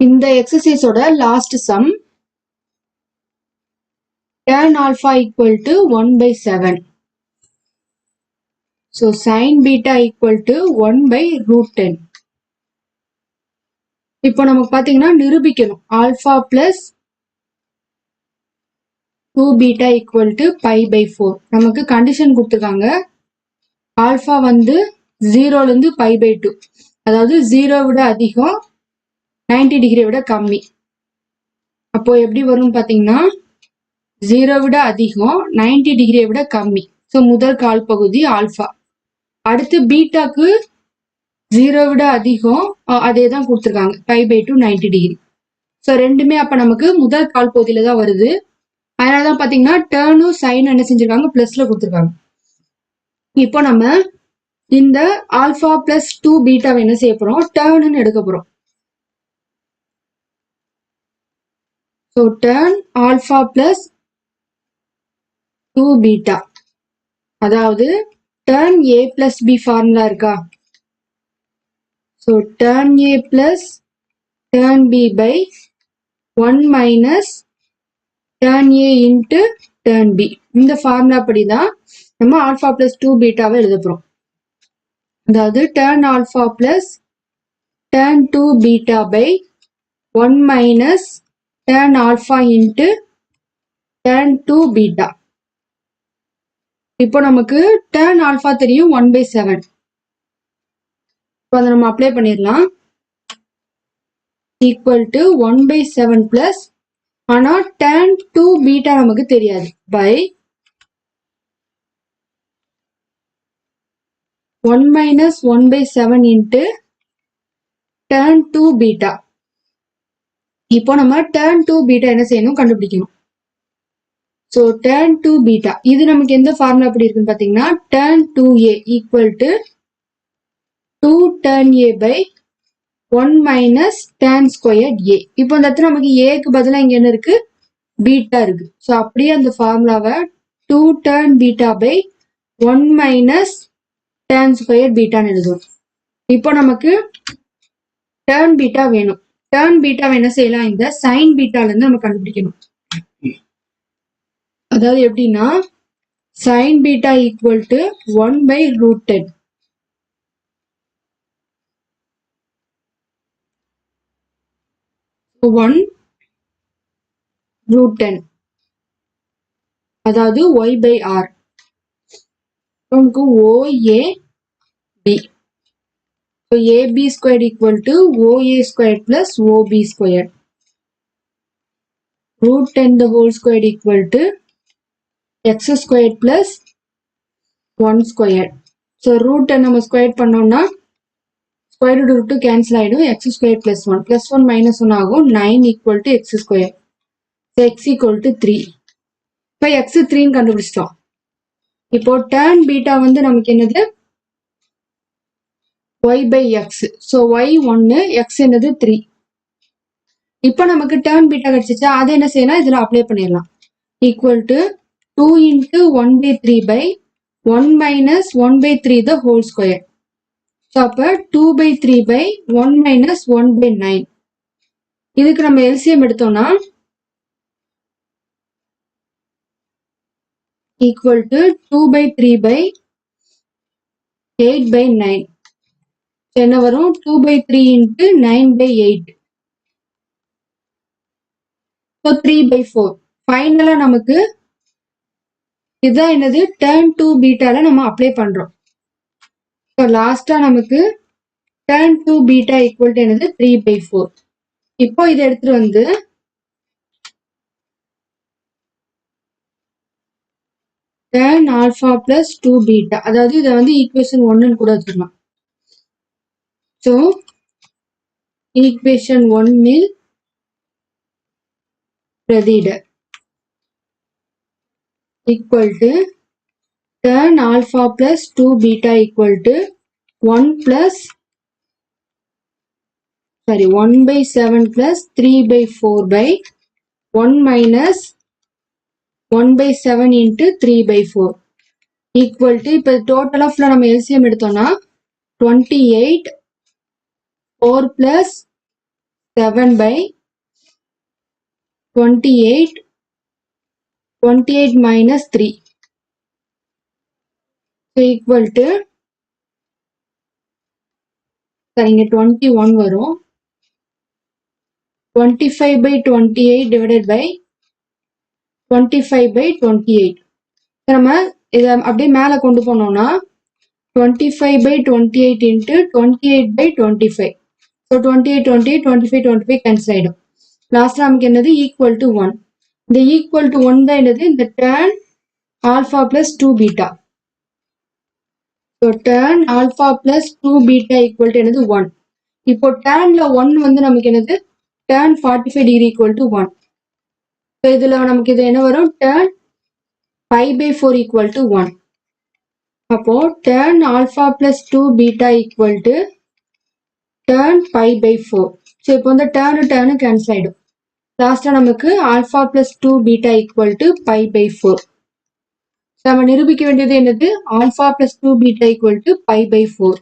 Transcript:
இந்த எக்ஸசைஸோட last sum tan alpha equal to 1 by 7. So sin beta equal to 1 by root 10. இப்போ நமக்கு பாத்தீங்கன்னா நிரூபிக்கணும் alpha plus two beta equal to pi by four நமக்கு condition கொடுத்துருக்காங்க alpha வந்து ஜீரோல இருந்து பை பை டூ அதாவது ஜீரோ விட அதிகம் நைன்டி டிகிரியை விட கம்மி. அப்போ எப்படி வரும்னு பார்த்தீங்கன்னா ஜீரோ விட அதிகம் நைன்டி டிகிரியை விட கம்மி. ஸோ முதல் கால் பகுதி ஆல்ஃபா அடுத்து பீட்டாக்கு ஜீரோ விட அதிகம் அதே தான் கொடுத்துருக்காங்க. Pi by two ninety degree. So ரெண்டுமே அப்போ நமக்கு முதல் கால் பகுதியில் தான் வருது. அதனால தான் பார்த்தீங்கன்னா டேர்னும் சைன் என்ன செஞ்சுருக்காங்க? ப்ளஸில் கொடுத்துருக்காங்க. இப்போ நம்ம இந்த ஆல்ஃபா ப்ளஸ் டூ பீட்டாவை என்ன செய்ய போகிறோம் டேர்னுன்னு எடுக்க போகிறோம் so tan alpha plus two beta அதாவது tan A plus B formula இருக்கா? So tan A plus tan B by one minus tan A into tan B இந்த formula படி தான் நம்ம ஆல்ஃபா plus டூ beta எழுத போகிறோம் அதாவது tan alpha plus tan two beta by one minus tan alpha into tan two beta இப்போ நமக்கு tan alpha தெரியும் ஒன் பை செவன் இப்போ அதை நம்ம அப்ளை பண்ணிடலாம். Equal to one by seven plus ஆனால் டேன் டூ பீட்டா நமக்கு தெரியாது. By one minus one by seven into tan two beta இப்போ நம்ம டேர்ன் டூ பீட்டா என்ன செய்யணும்? கண்டுபிடிக்கணும். ஸோ டேர்ன் டூ பீட்டா இது நமக்கு எந்த ஃபார்முலா எப்படி இருக்குன்னு பார்த்தீங்கன்னா tan two A equal to two tan A by one minus tan square A இப்போ இந்த இடத்துல நமக்கு ஏக்கு பதிலாக இங்கே என்ன இருக்கு? பீட்டா இருக்கு. ஸோ அப்படியே அந்த ஃபார்முலாவை two tan beta by one minus tan square பீட்டான்னு எழுதுவோம். இப்போ நமக்கு டேர்ன் பீட்டா வேணும். டேர்ன் பீட்டாவை என்ன செய்யலாம்? இந்த சைன் பீட்டால இருந்து நம்ம கண்டுபிடிக்கணும். அதாவது எப்படின்னா sine beta equal to one by root ten one root ten அதாவது ஒய் பை ஆர் நமக்கு OA so AB square equal to OA square OB OB square root the the whole square to x squared square plus one So so ரூட்டை நம்ம square பண்ணோம்னா square root root cancel ஆகிடும் X square plus one plus one minus one ஆகும். Nine equal to X square So x equal to three இப்போ X த்ரீன்னு கண்டுபிடிச்சிட்டோம். இப்போ tan beta வந்து நமக்கு என்னது? Y by X so Y ஒன்று எக்ஸ் என்னது த்ரீ இப்போ நமக்கு டேர்ன் பீட்டா கிடைச்சிச்சா அதை என்ன செய்யலாம்? இதில் அப்ளை பண்ணிடலாம். Equal to two into one by three by one minus one by three the whole square so அப்போ two by three by one minus one by nine இதுக்கு நம்ம எல்சிஎம் எடுத்தோம்னா equal to two by three by eight by nine என்ன வரும்? Two by three into nine by eight so three by four ஃபைனலாக நமக்கு இதுதான் என்னது? டேர்ன் டூ பீட்டால நம்ம அப்ளை பண்றோம். ஸோ லாஸ்டா நமக்கு tan two beta equal to என்னது? த்ரீ பை ஃபோர் இப்போ இதை எடுத்துட்டு வந்து tan alpha plus two beta அதாவது இதை வந்து ஈக்குவேஷன் ஒன்றுன்னு கூட வச்சுக்கலாம். ஸோ ஈக்குவேஷன் ஒன்னில் பிரதிட equal to tan alpha plus 2 beta equal to 1 plus sorry 1 by 7 plus 3 by 4 by 1 minus 1 by 7 into 3 by 4 equal to இப்போ டோட்டலாக ஃபுல்லாக நம்ம எல்சிஎம் எடுத்தோம்னா twenty eight 4 plus 7 by 28, 28 minus 3. So equal to, சரிங்க 21 வரும் 25 by 28 divided by 25 by 28. நம்ம இதை அப்படியே மேலே கொண்டு போனோம்னா 25 by 28 into 28 by 25. So twenty eight twenty twenty five twenty five cancel ஆகிடும் லாஸ்ட் நமக்கு என்னது? ஈக்குவல் டு ஒன் இந்த ஈக்குவல் டு ஒன் தான் என்னது? இந்த tan alpha plus two beta so tan alpha plus two beta equal to என்னது? One இப்போ டேர்ன்ல ஒன் வந்து நமக்கு என்னது? Tan forty five degree equal to one so இதில் நமக்கு இது என்ன வரும்? Tan five by four equal to one அப்போ tan alpha plus two beta equal to tan five by four so இப்போ வந்து டேர்னு டேர்னு கேன்சல் ஆகிடும் லாஸ்ட்டாக நமக்கு alpha plus two beta equal to pi by four நம்ம நிரூபிக்க வேண்டியது என்னது? Alpha plus two beta equal to pi by four